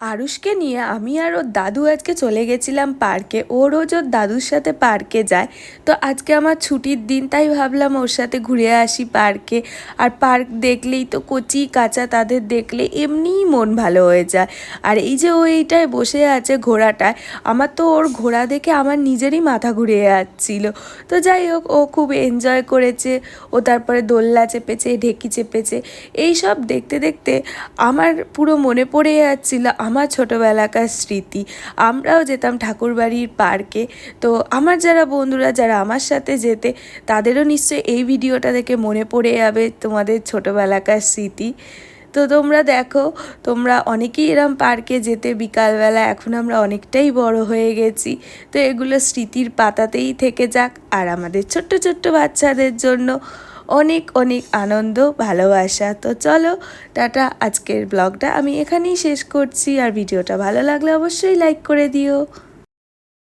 আরুষকে নিয়ে আমি আর ওর দাদু আজকে চলে গেছিলাম পার্কে। ও রোজ ওর দাদুর সাথে পার্কে যায়। তো আজকে আমার ছুটির দিন, তাই ভাবলাম ওর সাথে ঘুরে আসি পার্কে। আর পার্ক দেখলেই তো কচি কাঁচা তাদের দেখলে এমনিই মন ভালো হয়ে যায়। আর এই যে ও এইটায় বসে আছে ঘোড়াটায়, আমার তো ওর ঘোড়া দেখে আমার নিজেরই মাথা ঘুরে যাচ্ছিল। তো যাই হোক, ও খুব এনজয় করেছে। ও তারপরে দোল্লা চেপেছে, ঢেকি চেপেছে। এই সব দেখতে দেখতে আমার পুরো মনে পড়ে যাচ্ছিল আমার ছোটোবেলাকার স্মৃতি। আমরাও যেতাম ঠাকুরবাড়ির পার্কে। তো আমার যারা বন্ধুরা যারা আমার সাথে যেতে, তাদেরও নিশ্চয়ই এই ভিডিওটা দেখে মনে পড়ে যাবে তোমাদের ছোটোবেলাকার স্মৃতি। তো তোমরা দেখো, তোমরা অনেকেই এরম পার্কে যেতে বিকালবেলা, এখন আমরা অনেকটাই বড় হয়ে গেছি। তো এগুলো স্মৃতির পাতাতেই থেকে যাক, আর আমাদের ছোট্ট ছোট্ট বাচ্চাদের জন্য অনেক অনেক আনন্দ, ভালোবাসা। তো চলো, টাটা, আজকের ব্লগটা আমি এখানেই শেষ করছি। আর ভিডিওটা ভালো লাগলে অবশ্যই লাইক করে দিও।